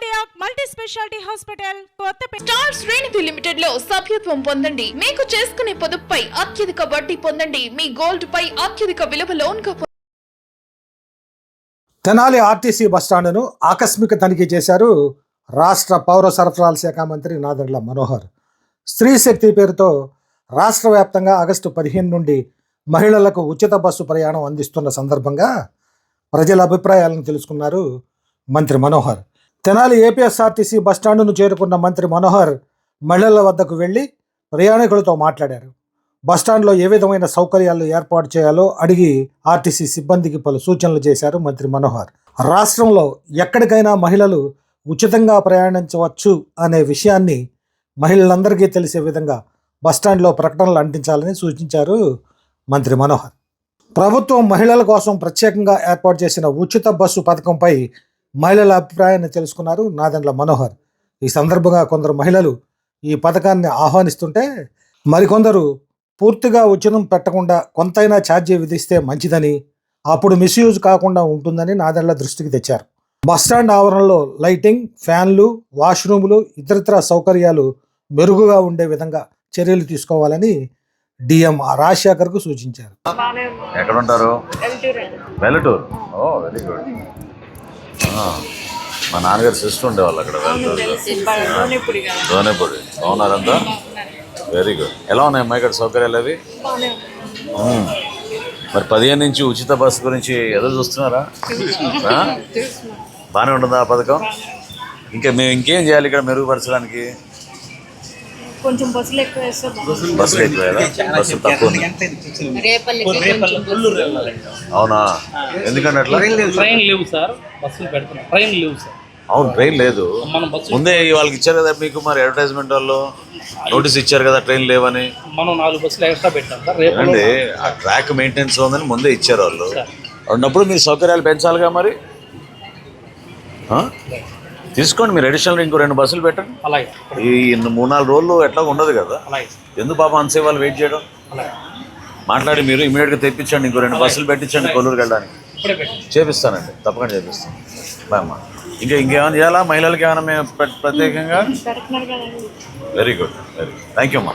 Cardiac multi speciality hospital star శ్రేణిధి లిమిటెడ్లో సభ్యత్వం పొందండి. మీకు చేసుకునే పొదుపుపై అత్యధిక వడ్డీ పొందండి. మీ గోల్డ్ పై అత్యధిక విలువ లోన్గా తెనాలి ఆర్టీసీ బస్టాండును ఆకస్మిక తనిఖీ చేశారు రాష్ట్ర పౌర సరఫరాల శాఖ మంత్రి నాదెండ్ల మనోహర్. స్త్రీ శక్తి పేరుతో రాష్ట్ర వ్యాప్తంగా ఆగస్టు పదిహేను నుండి మహిళలకు ఉచిత బస్సు ప్రయాణం అందిస్తున్న సందర్భంగా ప్రజల అభిప్రాయాలను తెలుసుకున్నారు మంత్రి మనోహర్. తెనాలి ఏపీఎస్ఆర్టీసీ బస్టాండును చేరుకున్న మంత్రి మనోహర్ మహిళల వద్దకు వెళ్ళి ప్రయాణికులతో మాట్లాడారు. బస్టాండ్లో ఏ విధమైన సౌకర్యాలు ఏర్పాటు చేయాలో అడిగి ఆర్టీసీ సిబ్బందికి పలు సూచనలు చేశారు మంత్రి మనోహర్. రాష్ట్రంలో ఎక్కడికైనా మహిళలు ఉచితంగా ప్రయాణించవచ్చు అనే విషయాన్ని మహిళలందరికీ తెలిసే విధంగా బస్టాండ్లో ప్రకటనలు అంటించాలని సూచించారు మంత్రి మనోహర్. ప్రభుత్వం మహిళల కోసం ప్రత్యేకంగా ఏర్పాటు చేసిన ఉచిత బస్సు పథకంపై మహిళల అభిప్రాయాన్ని తెలుసుకున్నారు నాదెండ్ల మనోహర్. ఈ సందర్భంగా కొందరు మహిళలు ఈ పథకాన్ని ఆహ్వానిస్తుంటే మరికొందరు పూర్తిగా ఉచితం పెట్టకుండా కొంతైనా ఛార్జీ విధిస్తే మంచిదని అప్పుడు మిస్యూజ్ కాకుండా ఉంటుందని నాదెళ్ళ దృష్టికి తెచ్చారు. బస్టాండ్ ఆవరణలో లైటింగ్ ఫ్యాన్లు వాష్రూములు ఇతరత్ర సౌకర్యాలు మెరుగుగా ఉండే విధంగా చర్యలు తీసుకోవాలని డిఎం రాజశేఖర్కు సూచించారు. ఎక్కడ ఉంటారు వెల్లటూరు. ఓ వెరీ గుడ్. మా నాన్నగారు సిస్టర్ ఉండేవాళ్ళు అక్కడ దోనేపూడి బాగున్నారంతా? వెరీ గుడ్ ఎలా ఉన్నాయి అమ్మాయి ఇక్కడ సౌకర్యాలు అవి. మరి పదిహేను నుంచి ఉచిత బస్సు గురించి ఎదురు చూస్తున్నారా? బాగానే ఉంటుందా ఆ పథకం? ఇంకా మేము ఇంకేం చేయాలి ఇక్కడ మెరుగుపరచడానికి? కొంచెం బస్సులు ఎక్కువ వేస్తే. బస్సులు ఎక్కువ బస్సు తక్కువ అవునా? ఎందుకంటే అట్లా? ట్రైన్ లేవు సార్. బస్సులు పెడుతున్నాం. ట్రైన్ లేవు సార్. అవును ట్రైన్ లేదు. మనం బస్సు ముందే వాళ్ళకి ఇచ్చారు కదా మీకు మరి అడ్వర్టైజ్మెంట్ వాళ్ళు? నోటీస్ ఇచ్చారు కదా ట్రైన్ లేవని? మనం నాలుగు బస్సులు ఎక్స్ట్రా పెట్టాం సార్. రేపు అంటే ఆ ట్రాక్ మెయింటెనెన్స్ ఉందని ముందే ఇచ్చారు వాళ్ళు. ఉన్నప్పుడు మీ సౌకర్యాలు పెంచాలిగా మరి? తీసుకోండి మీరు అడిషనల్ ఇంకో రెండు బస్సులు పెట్టండి. అలాగే. ఈ ఇన్ని మూడు నాలుగు రోజులు ఎట్లా ఉండదు కదా. అలాగే. ఎందుకు పాపం అంతసేపు వాళ్ళు వెయిట్ చేయడం? అలాగే. మాట్లాడి మీరు ఇమీడియట్గా తెప్పించండి ఇంకో రెండు బస్సులు పెట్టించండి కొల్లూరుకి వెళ్ళడానికి. చేపిస్తానండి తప్పకుండా చేపిస్తాను. బాయ్ అమ్మా. ఇంకా ఇంకేమైనా చేయాలా? మహిళలకి ఏమైనా మేము ప్ర- ప్రత్యేకంగా? Very good very good thank you అమ్మా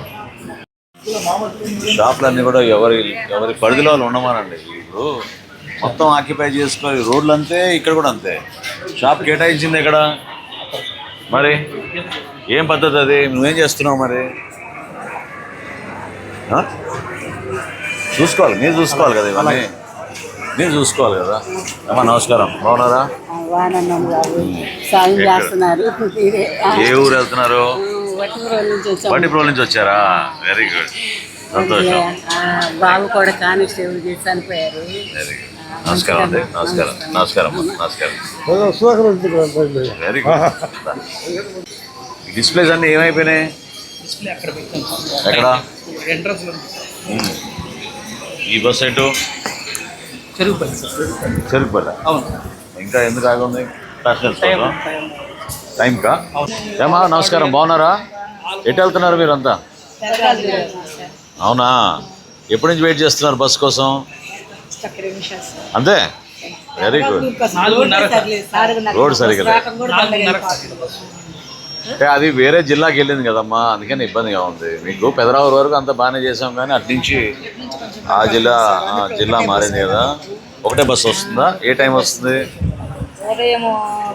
షాపులన్నీ కూడా ఎవరి ఎవరి పరిధిలో వాళ్ళు ఉండమానండి. ఇప్పుడు మొత్తం ఆక్యుపై చేసుకోవాలి రోడ్లు అంతే ఇక్కడ కూడా అంతే. షాప్ కేటాయించింది ఇక్కడ మరి ఏం పద్ధతి అది? నువ్వేం చేస్తున్నావు మరి? చూసుకోవాలి మీరు చూసుకోవాలి కదా ఇవన్నీ. మీరు చూసుకోవాలి కదా. అమ్మా నమస్కారం. బాగున్నారా? ఏ ఊరు వెళ్తున్నారు? వటిపురం నుంచి వచ్చారా? వెరీ గుడ్ సంతోషం. బాబు కూడా కానిస్టేబుల్ చేసి చనిపోయారు. వెరీ గుడ్ నమస్కారం అండి. నమస్కారం. నమస్కారం. నమస్కారం. వెరీ గుడ్ డిస్ప్లేస్ అన్నీ ఏమైపోయినాయి? ఎక్కడ. ఈ బస్ ఎటు? చెరుకుపల్లి. అవును. ఇంకా ఎందుకు ఆగుంది టైంకా ఏమా నమస్కారం. బాగున్నారా? ఎటు వెళ్తున్నారు మీరంతా? అవునా? ఎప్పటి నుంచి వెయిట్ చేస్తున్నారు బస్ కోసం? అంతే? వెరీ గుడ్ రోడ్ సరిగ్గా అంటే అది వేరే జిల్లాకి వెళ్ళింది కదమ్మా. అందుకని ఇబ్బందిగా ఉంది. మీకు పెదరావూరు వరకు అంతా బాగానే చేసాం కానీ అటు నుంచి ఆ జిల్లా జిల్లా మారింది కదా. ఒకటే బస్సు వస్తుందా? ఏ టైం వస్తుంది? ఉదయం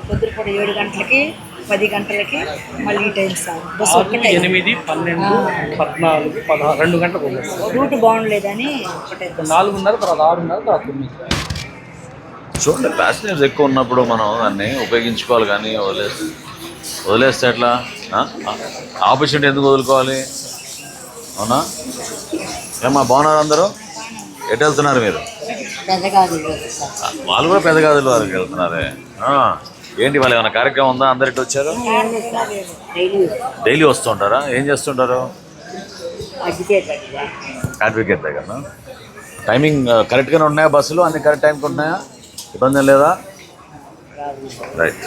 పొద్దుపూట ఏడు గంటలకి పది గంటలకి మళ్ళీ ఈ టైం సార్ బస్సు ఒక్కటే ఎనిమిది పన్నెండు పద్నాలుగు పదహారు రెండు గంటలకు రూట్ బాగుండలేదని ఒకటే నాలుగున్నర తర్వాత ఆరున్నర తర్వాత తొమ్మిది. చూడండి ప్యాసింజర్స్ ఎక్కువ ఉన్నప్పుడు మనం దాన్ని ఉపయోగించుకోవాలి కానీ వదిలేస్తే వదిలేస్తే ఎట్లా? ఆపర్చునిటీ ఎందుకు వదులుకోవాలి? అవునా? ఏమ్మా బాగున్నారు అందరూ? ఎటు వెళ్తున్నారు మీరు? వాళ్ళు కూడా పెద్ద గదుల వారికి వెళ్తున్నారే. ఏంటి వాళ్ళు ఏమైనా కార్యక్రమం ఉందా? అందరు ఇటు వచ్చారు? డైలీ వస్తుంటారా? ఏం చేస్తుంటారు? అడ్వకేట్ దగ్గర టైమింగ్ కరెక్ట్గానే ఉన్నాయా బస్సులు? అన్ని కరెక్ట్ టైంకి ఉన్నాయా? ఇబ్బంది లేదా? రైట్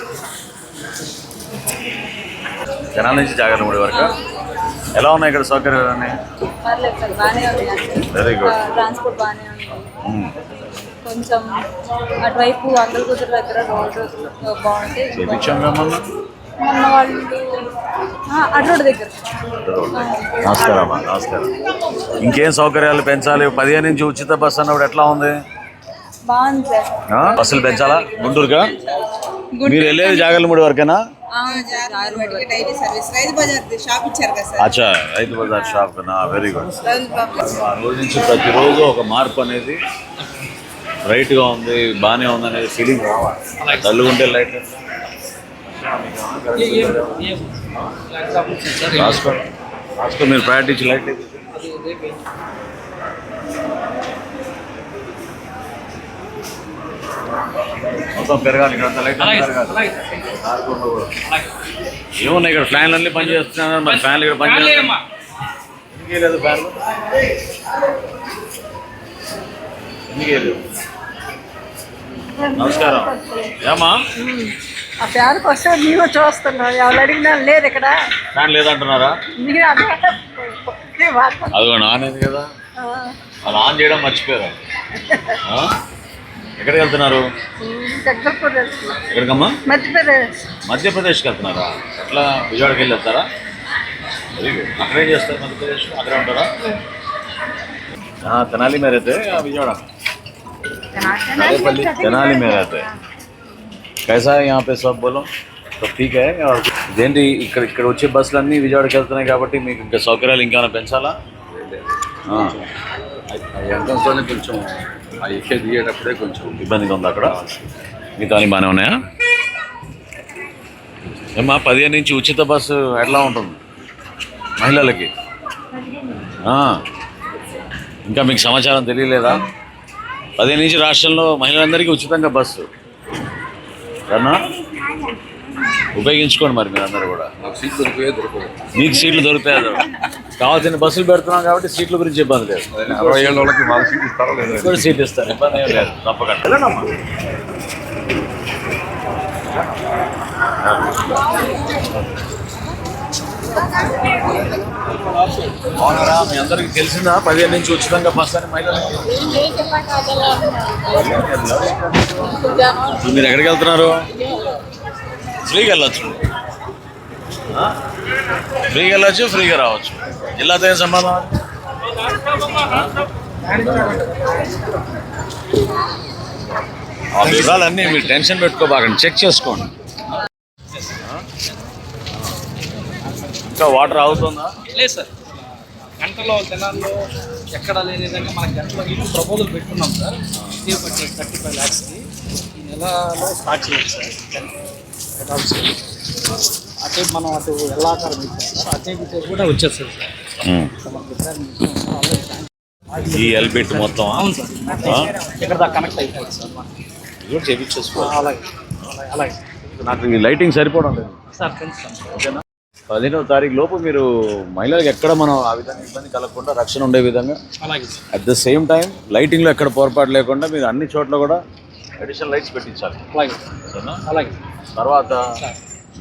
జనాల నుంచి జాగ్రత్త ముడి వరకు. ఎలా ఉన్నాయి ఇక్కడ సౌకర్యాలన్నీ good. ఆ, ట్రాన్స్పోర్ట్ కొంచెం అటువైపు అంగల్ కుదురు దగ్గర రోడ్డు బాగుంటే చేపించాం మొన్న? వాళ్ళు దగ్గర. నమస్కారం ఇంకేం సౌకర్యాలు పెంచాలి? పదిహేను నుంచి ఉచిత బస్సు అన్నప్పుడు ఎట్లా ఉంది? బాగుంది సార్. ఆ? బస్సులు పెంచాలా? గుంటూరుగా మీరు వెళ్ళేది జాగలమూడి వరకేనా? రైతు బజార్ షాప్ ఇచ్చారు కదా సార్. అచ్చా Rythu Bazar shop very good రోజు నుంచి ప్రతిరోజు ఒక మార్పు అనేది రైట్గా ఉంది బాగానే ఉంది అనేది ఫీలింగ్ రావాలి. తల్లుగుంటే లైట్ రాసుకో రాసుకో మీరు ప్రయారిటీ ఇచ్చి లైట్ మొత్తం పెరగాలి ఇక్కడ లైట్ పెరగాలి. ఏమున్నాయి ఇక్కడ? ఫ్యాన్లు అన్ని పని చేస్తున్నాను మరి ఫ్యాన్లు ఇక్కడ పని చేస్తున్నాయి ఎందుకు లేదు ఫ్యాన్లు? ఎందుకు నమస్కారం. ఏమా? ఆ ఫ్యాన్కి వస్తే మేము చూస్తున్నావు. ఎవరు అడిగినా లేదు ఇక్కడ. ఫ్యాన్ లేదంటున్నారా? అదిగో నానేది కదా. అది ఆన్ చేయడం మర్చిపోయారు. ఎక్కడికి వెళ్తున్నారు? ఎక్కడికమ్మా? మధ్యప్రదేశ్ మధ్యప్రదేశ్కి వెళ్తున్నారా? ఎట్లా? విజయవాడకి వెళ్ళి వెళ్తారా అక్కడేం చేస్తారు మధ్యప్రదేశ్ అక్కడే ఉంటారా? తెనాలి మేరైతే విజయవాడ. తెనాలి మీద కైసా యా పే సబ్ బోలో ఠీక్ హై ఇక్కడ ఇక్కడ వచ్చే బస్సులు అన్నీ విజయవాడకి వెళ్తున్నాయి కాబట్టి మీకు ఇంకా సౌకర్యాలు ఇంకేమైనా పెంచాలా ఎంట్రన్స్లోనే కొంచెం ఆ ఎక్కే దిగేటప్పుడే కొంచెం ఇబ్బందిగా ఉంది అక్కడ మిగతా బాగానే ఉన్నాయా ఏమా పదిహేను నుంచి ఉచిత బస్సు ఎట్లా ఉంటుంది మహిళలకి ఇంకా మీకు సమాచారం తెలియలేదా పదిహేను నుంచి రాష్ట్రంలో మహిళలందరికీ ఉచితంగా బస్సు. సరేనా ఉపయోగించుకోండి మరి కూడా. సీట్ దొరికిపోయే దొరకదు మీకు సీట్లు దొరుకుతాయి. కావాల్సిన బస్సులు పెడుతున్నాం కాబట్టి సీట్ల గురించి ఇబ్బంది లేదు. కూడా సీట్ ఇస్తారు ఇబ్బంది ఏం లేదు తప్పకుండా. అవునరా మీ అందరికి తెలిసిందా? పదిహేను నుంచి ఉచితంగా బస్ అని మీరు ఎక్కడికి వెళ్తున్నారు? ఫ్రీగా వెళ్ళొచ్చు? ఫ్రీగా వెళ్ళొచ్చు ఫ్రీగా రావచ్చు. జిల్లాతో ఏం సంబంధం? ఆ వివరాలన్నీ మీరు టెన్షన్ పెట్టుకోబాకండి. చెక్ చేసుకోండి. ఇంకా వాటర్ అవుతుందా లేదు సార్. గంటలో జనాల్లో ఎక్కడ లేని విధంగా మన గంటలో ఇల్లు ప్రపోజల్ పెట్టుకున్నాం సార్. ఇదే బట్టి థర్టీ ఫైవ్ ల్యాక్స్కి ఈ నెలలో స్టార్ట్ చేయాలి సార్. హెడ్ అటే మనం అటు ఎల్లాకారం ఇచ్చాం సార్ అటే కూడా వచ్చేస్తుంది సార్. ఈ ఎల్బిట్ మొత్తం అవును సార్. ఇక్కడ దాకా కనెక్ట్ అయిపోయింది సార్ ఇది కూడా అలాగే. అలాగే. నాకు ఈ లైటింగ్ సరిపోవడం లేదు. Sir sir. పదిహేనవ తారీఖు లోపు మీరు మహిళలకు ఎక్కడ మనం ఆ విధంగా ఇబ్బంది కలగకుండా రక్షణ ఉండే విధంగా అలాగే అట్ ద సేమ్ టైం లైటింగ్లో ఎక్కడ పొరపాటు లేకుండా మీరు అన్ని చోట్ల కూడా అడిషనల్ లైట్స్ పెట్టించాలి. అలాగే. అలాగే. తర్వాత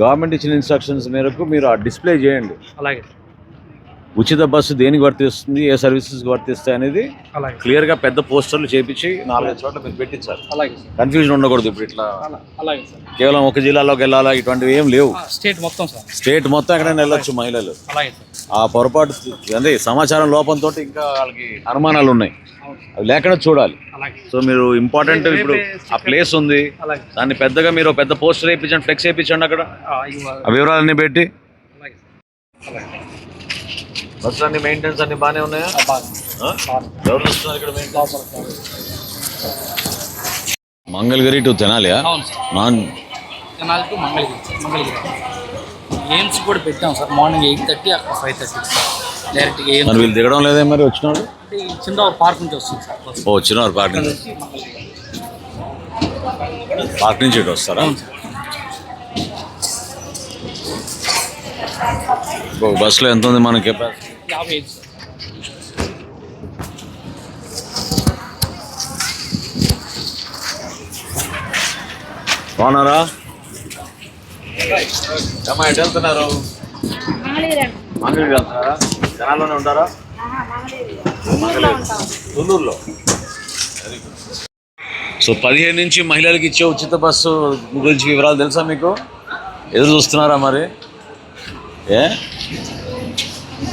గవర్నమెంట్ ఇచ్చిన ఇన్స్ట్రక్షన్స్ మేరకు మీరు ఆ డిస్ప్లే చేయండి. అలాగే. ఉచిత బస్సు దేనికి వర్తిస్తుంది ఏ సర్వీసెస్కి వర్తిస్తాయి అనేది అలాగే. క్లియర్గా పెద్ద పోస్టర్లు చేపించి నాలుగైదు చోట్ల మీరు పెట్టించాలి అలాగే కన్ఫ్యూజన్ ఉండకూడదు ఇప్పుడు ఇట్లా. కేవలం ఒక జిల్లాలోకి వెళ్ళాలా ఇటువంటివి ఏం లేవు. స్టేట్ మొత్తం సార్. స్టేట్ మొత్తం ఎక్కడైనా వెళ్ళొచ్చు మహిళలు. ఆ పొరపాటు అదే సమాచారం లోపంతో ఇంకా వాళ్ళకి అనుమానాలు ఉన్నాయి. అవి లేకుండా చూడాలి. సో మీరు ఇంపార్టెంట్ ఇప్పుడు ఆ ప్లేస్ ఉంది. దాన్ని పెద్దగా మీరు పెద్ద పోస్టర్ వేయించండి ఫ్లెక్స్ వేయించండి అక్కడ. ఆ, వివరాలన్నీ పెట్టి. బస్సులు అన్ని మెయింటెనెన్స్ అన్ని బాగానే ఉన్నాయా? ఎవరు వస్తున్నారు ఇక్కడ మంగళగిరి టు తెనాలియా అవును సార్. నాన్ తెనాలి టు మంగళగిరి. మంగళగిరి. గేమ్స్ కూడా పెట్టాం సార్. మార్నింగ్ ఎయిట్ థర్టీ అక్కడ ఫైవ్ థర్టీ డైరెక్ట్గా ఏం మరి వీళ్ళు దిగడం లేదే మరి వచ్చినాడు చిన్న పార్క్ నుంచి వస్తుంది సార్ ఓ వచ్చినారు పార్క్ నుంచి. పార్క్ నుంచి ఇటు వస్తారా? బస్సులో ఎంత ఉంది మన కెపాసిటీ యాభై ఐదు సార్ బాగున్నారా? అమ్మా ఎటు వెళ్తున్నారు? మంగళగిరి. వెళ్తున్నారా? జనాల్లోనే ఉంటారా? తుళ్ళూరులో సో పదిహేను నుంచి మహిళలకు ఇచ్చే ఉచిత బస్సు గురించి వివరాలు తెలుసా మీకు? ఎదురు చూస్తున్నారా మరి? ఏ?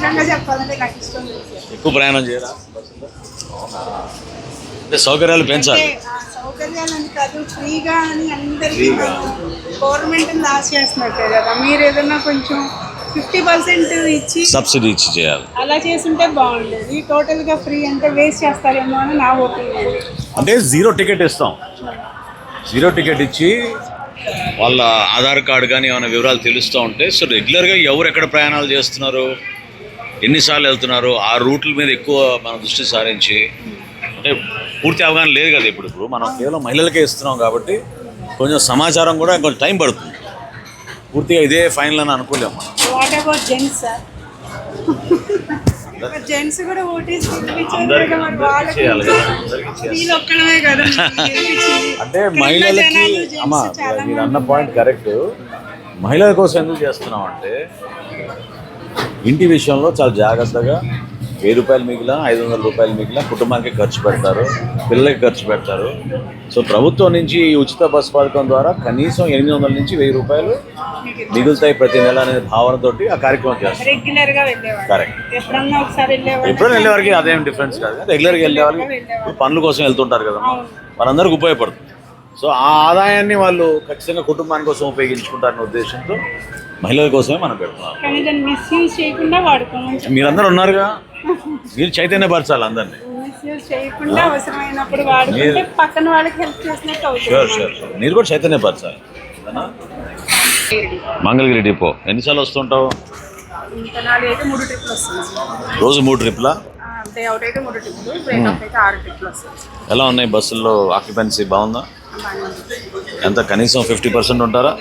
నిజంగా చెప్పాలంటే నాకు ఇష్టం లేదు. సార్. ఎక్కువ ప్రయాణం చేయరా? అంటే సౌకర్యాలు పెంచాలి. సౌకర్యాలని కాదు ఫ్రీగా అని అందరికీ గవర్నమెంట్ లాస్ చేస్తున్నట్టే కదా. మీరు ఏదైనా కొంచెం ఫిఫ్టీ పర్సెంట్ ఇచ్చి సబ్సిడీ ఇచ్చి చేయాలి. అలా చేసుంటే బాగుండేది. టోటల్గా ఫ్రీ అంటే వేస్ట్ చేస్తారేమో అని నా ఒపీనియన్ అంటే జీరో టికెట్ ఇస్తాం. జీరో టికెట్ ఇచ్చి వాళ్ళ ఆధార్ కార్డు కానీ ఏమైనా వివరాలు తెలుస్తూ ఉంటే సో రెగ్యులర్గా ఎవరు ఎక్కడ ప్రయాణాలు చేస్తున్నారు? ఎన్నిసార్లు వెళ్తున్నారు? ఆ రూట్ల మీద ఎక్కువ మనం దృష్టి సారించి. అంటే పూర్తి అవగాహన లేదు కదా ఇప్పుడు. ఇప్పుడు మనం కేవలం మహిళలకే ఇస్తున్నాం కాబట్టి కొంచెం సమాచారం కూడా కొంచెం టైం పడుతుంది. పూర్తిగా ఇదే ఫైనల్ అని అనుకోలేము మనం. వాట్ అబౌట్ జెంట్స్ జెంట్స్ కూడా. అంటే మహిళలకి అమ్మా మీరు అన్న పాయింట్ కరెక్ట్ మహిళల కోసం ఎందుకు చేస్తున్నాం అంటే ఇంటి విషయంలో చాలా జాగ్రత్తగా వెయ్యి రూపాయలు మిగిలిన ఐదు వందల రూపాయలు మిగిలిన కుటుంబానికి ఖర్చు పెడతారు పిల్లలకి ఖర్చు పెడతారు. సో ప్రభుత్వం నుంచి ఈ ఉచిత బస్ పథకం ద్వారా కనీసం ఎనిమిది వందల నుంచి వెయ్యి రూపాయలు మిగులుతాయి ప్రతి నెల అనే భావనతోటి ఆ కార్యక్రమం చేస్తారు. కరెక్ట్ ఎప్పుడైనా వెళ్ళే వారికి అదేం డిఫరెన్స్ కాదు. రెగ్యులర్గా వెళ్ళే వాళ్ళకి ఇప్పుడు పనుల కోసం వెళ్తుంటారు కదా. వాళ్ళందరికీ ఉపయోగపడుతుంది. సో ఆ ఆదాయాన్ని వాళ్ళు ఖచ్చితంగా కుటుంబాని కోసం ఉపయోగించుకుంటారనే ఉద్దేశంతో మహిళల కోసమే మనం పెడుతున్నాం. మీరందరూ ఉన్నారుగా? మీరు చైతన్యపరచాలి అందరినీ. అవుతుంది. షూర్ షూర్ మీరు కూడా చైతన్యపరచాలి. సరేనా? మంగళగిరి డిపో. ఎన్నిసార్లు వస్తుంటావు? రోజు మూడు ట్రిప్లా ఎలా ఉన్నాయి బస్సుల్లో? ఆక్యుపెన్సీ బాగుందా? ఎంత? కనీసం ఫిఫ్టీ పర్సెంట్ ఉంటారా?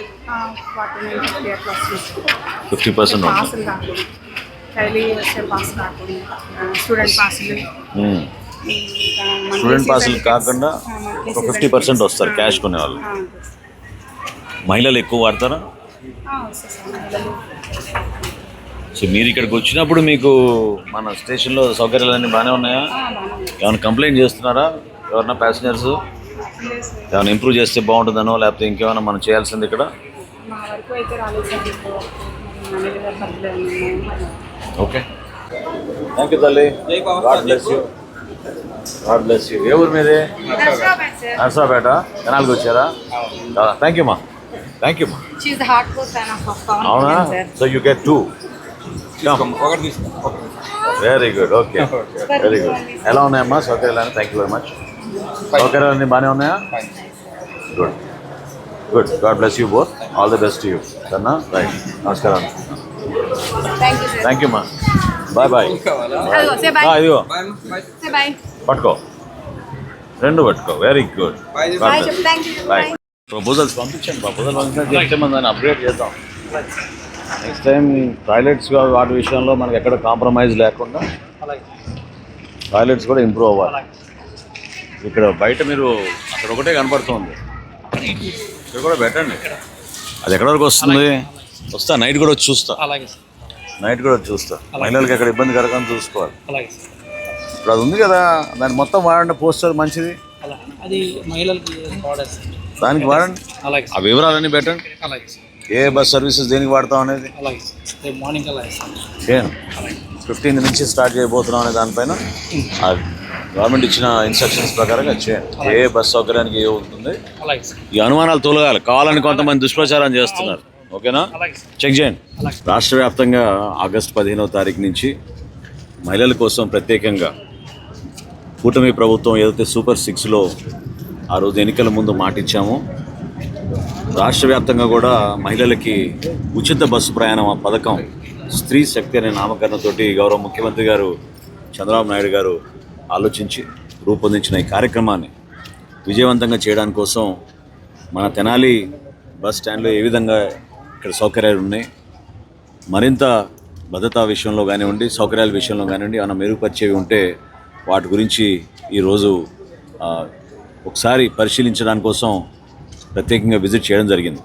ఫిఫ్టీ పర్సెంట్ స్టూడెంట్ పాసులు. కాకుండా ఒక ఫిఫ్టీ పర్సెంట్. వస్తారు క్యాష్ కొనేవాళ్ళు. మహిళలు ఎక్కువ వాడతారా. సో మీరు ఇక్కడికి వచ్చినప్పుడు మీకు మన స్టేషన్లో సౌకర్యాలన్నీ బాగానే ఉన్నాయా. ఏమైనా కంప్లైంట్ చేస్తున్నారా? ఎవరన్నా ప్యాసింజర్స్. ఏమైనా ఇంప్రూవ్ చేస్తే బాగుంటుందనో లేకపోతే ఇంకేమైనా మనం చేయాల్సింది ఇక్కడ. ఓకే థ్యాంక్ యూ తల్లి. God bless you God bless you ఏ ఊరు మీదే? నర్సాపేట కెనాల్కి వచ్చారా? థ్యాంక్ యూ మా థ్యాంక్ యూ మా అవునా. So you get two very good okay very good ఎలా ఉన్నాయమ్మా? సౌకర్యాలు థ్యాంక్ యూ వెరీ మచ్ సౌకర్యాలన్నీ బాగానే ఉన్నాయా? Good good God bless you both all the best you సరేనా రైట్ నమస్కారం. థ్యాంక్ యూ మా బాయ్ బాయ్. ఇదిగో. పట్టుకో. రెండు పట్టుకో. Very good. బాయ్. ప్రపోజల్స్ పంపించండి. ప్రపోజల్ పంపించండి. చెప్తే మనం దాన్ని అప్గ్రేడ్ చేద్దాం. నెక్స్ట్ టైం టాయిలెట్స్ వాటి విషయంలో మనకి ఎక్కడ కాంప్రమైజ్ లేకుండా టాయిలెట్స్ కూడా ఇంప్రూవ్ అవ్వాలి. ఇక్కడ బయట మీరు అక్కడ ఒకటే కనపడుతుంది. ఇక్కడ కూడా పెట్టండి. అది ఎక్కడ వరకు వస్తుంది? వస్తా నైట్ కూడా వచ్చి చూస్తా. అలాగే సార్. నైట్ కూడా వచ్చి చూస్తా. మహిళలకు ఎక్కడ ఇబ్బంది కలగని చూసుకోవాలి. అలాగే సార్. ఇప్పుడు అది ఉంది కదా దాన్ని మొత్తం వాడండి పోస్టర్ మంచిది. అది మహిళలకి దానికి వాడండి. అలాగే ఆ వివరాలన్నీ పెట్టండి. అలాగే ఏ బస్ సర్వీసెస్ దేనికి వాడతాం అనేది? అలాగే మార్నింగ్ అలాగే ఫిఫ్టీన్త్ నుంచి స్టార్ట్ చేయబోతున్నాం అనే దానిపైన ఆ గవర్నమెంట్ ఇచ్చిన ఇన్స్ట్రక్షన్స్ ప్రకారంగా చేయండి ఏ బస్ సౌకర్యానికి ఏ ఉంటుంది? ఈ అనుమానాలు తొలగాలి. కావాలని కొంతమంది దుష్ప్రచారం చేస్తున్నారు. ఓకేనా? చెక్ చేయండి. రాష్ట్ర వ్యాప్తంగా ఆగస్టు పదిహేనవ తారీఖు నుంచి మహిళల కోసం ప్రత్యేకంగా కూటమి ప్రభుత్వం ఏదైతే సూపర్ సిక్స్లో ఆ రోజు ఎన్నికల ముందు మాట ఇచ్చామో రాష్ట్ర వ్యాప్తంగా కూడా మహిళలకి ఉచిత బస్సు ప్రయాణం ఆ పథకం స్త్రీ శక్తి అనే నామకరణతోటి గౌరవ ముఖ్యమంత్రి గారు చంద్రబాబు నాయుడు గారు ఆలోచించి రూపొందించిన ఈ కార్యక్రమాన్ని విజయవంతంగా చేయడానికి కోసం మన తెనాలి బస్ స్టాండ్లో ఏ విధంగా ఇక్కడ సౌకర్యాలు ఉన్నాయి మరింత భద్రతా విషయంలో కానివ్వండి సౌకర్యాల విషయంలో కానివ్వండి ఏమైనా మెరుగుపరిచేవి ఉంటే వాటి గురించి ఈరోజు ఒకసారి పరిశీలించడానికి కోసం ప్రత్యేకంగా విజిట్ చేయడం జరిగింది.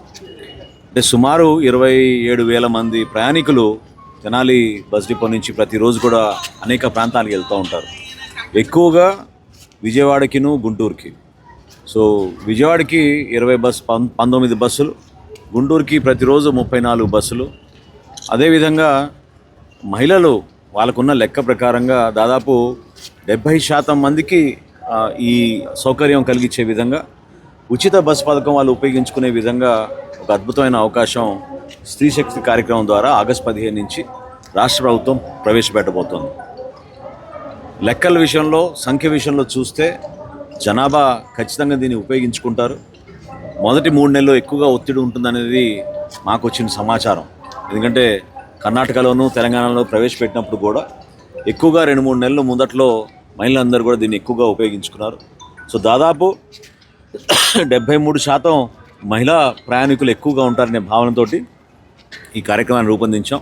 అంటే సుమారు ఇరవై ఏడు వేల మంది ప్రయాణికులు తెనాలి బస్ డిపో నుంచి ప్రతిరోజు కూడా అనేక ప్రాంతాలకు వెళ్తూ ఉంటారు. ఎక్కువగా విజయవాడకిను గుంటూరుకి. సో విజయవాడకి ఇరవై బస్ పం పంతొమ్మిది బస్సులు గుంటూరుకి ప్రతిరోజు ముప్పై నాలుగు బస్సులు. అదేవిధంగా మహిళలు వాళ్ళకున్న లెక్క ప్రకారంగా దాదాపు డెబ్భై శాతం మందికి ఈ సౌకర్యం కలిగించే విధంగా ఉచిత బస్ పథకం వాళ్ళు ఉపయోగించుకునే విధంగా ఒక అద్భుతమైన అవకాశం స్త్రీ శక్తి కార్యక్రమం ద్వారా ఆగస్టు పదిహేను నుంచి రాష్ట్ర ప్రభుత్వం ప్రవేశపెట్టబోతోంది. లెక్కల విషయంలో సంఖ్య విషయంలో చూస్తే జనాభా ఖచ్చితంగా దీన్ని ఉపయోగించుకుంటారు. మొదటి మూడు నెలలు ఎక్కువగా ఒత్తిడి ఉంటుందనేది మాకు వచ్చిన సమాచారం. ఎందుకంటే కర్ణాటకలోను తెలంగాణలో ప్రవేశపెట్టినప్పుడు కూడా ఎక్కువగా రెండు మూడు నెలలు ముందట్లో మహిళలందరూ కూడా దీన్ని ఎక్కువగా ఉపయోగించుకున్నారు. సో దాదాపు డెబ్భై మూడు శాతం మహిళా ప్రయాణికులు ఎక్కువగా ఉంటారనే భావనతో ఈ కార్యక్రమాన్ని రూపొందించాం.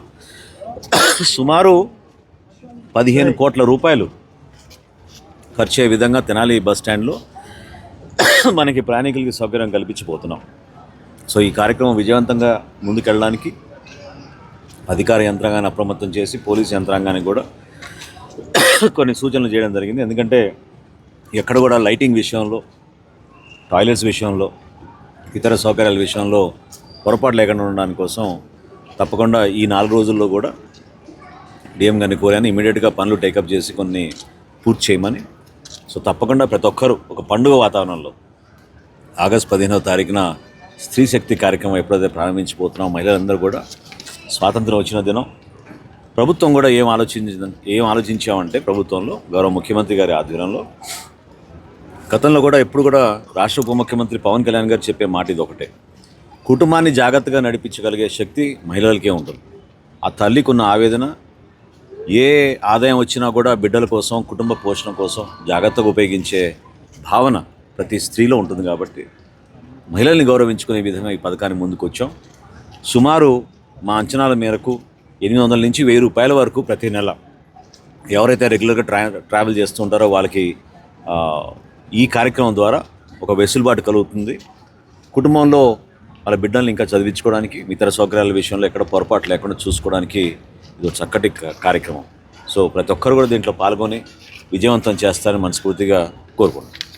సుమారు పదిహేను కోట్ల రూపాయలు ఖర్చు అయ్యే విధంగా తెనాలి బస్ స్టాండ్లో మనకి ప్రయాణికులకి సౌకర్యం కల్పించిపోతున్నాం సో ఈ కార్యక్రమం విజయవంతంగా ముందుకెళ్ళడానికి అధికార యంత్రాంగాన్ని అప్రమత్తం చేసి పోలీస్ యంత్రాంగానికి కూడా కొన్ని సూచనలు చేయడం జరిగింది. ఎందుకంటే ఎక్కడ కూడా లైటింగ్ విషయంలో టాయిలెట్స్ విషయంలో ఇతర సౌకర్యాల విషయంలో పొరపాటు లేకుండా ఉండడానికి కోసం తప్పకుండా ఈ నాలుగు రోజుల్లో కూడా డిఎం గారిని కోరాను. ఇమీడియట్గా పనులు టేకప్ చేసి కొన్ని పూర్తి చేయమని సో తప్పకుండా ప్రతి ఒక్కరూ ఒక పండుగ వాతావరణంలో ఆగస్ట్ పదిహేనవ తారీఖున స్త్రీ శక్తి కార్యక్రమం ఎప్పుడైతే ప్రారంభించబోతున్నాం మహిళలందరూ కూడా స్వాతంత్రం వచ్చిన దినం ప్రభుత్వం కూడా ఏం ఆలోచించి ఏం ఆలోచించామంటే ప్రభుత్వంలో గౌరవ ముఖ్యమంత్రి గారి ఆధ్వర్యంలో గతంలో కూడా ఎప్పుడు కూడా రాష్ట్ర ఉప ముఖ్యమంత్రి పవన్ కళ్యాణ్ గారు చెప్పే మాట ఇది ఒకటే. కుటుంబాన్ని జాగ్రత్తగా నడిపించగలిగే శక్తి మహిళలకే ఉంటుంది. ఆ తల్లికి ఉన్న ఆవేదన ఏ ఆదాయం వచ్చినా కూడా బిడ్డల కోసం కుటుంబ పోషణ కోసం జాగ్రత్తగా ఉపయోగించే భావన ప్రతి స్త్రీలో ఉంటుంది కాబట్టి మహిళల్ని గౌరవించుకునే విధంగా ఈ పథకాన్ని ముందుకు వచ్చాం సుమారు మా అంచనాల మేరకు ఎనిమిది వందల నుంచి వెయ్యి రూపాయల వరకు ప్రతి నెల ఎవరైతే రెగ్యులర్గా ట్రా ట్రావెల్ చేస్తుంటారో వాళ్ళకి ఈ కార్యక్రమం ద్వారా ఒక వెసులుబాటు కలుగుతుంది. కుటుంబంలో వాళ్ళ బిడ్డల్ని ఇంకా చదివించుకోవడానికి ఇతర సౌకర్యాల విషయంలో ఎక్కడ పొరపాటు లేకుండా చూసుకోవడానికి ఇది ఒక చక్కటి కార్యక్రమం. సో ప్రతి ఒక్కరు కూడా దీంట్లో పాల్గొని విజయవంతం చేస్తారని మనస్ఫూర్తిగా కోరుకుంటున్నాను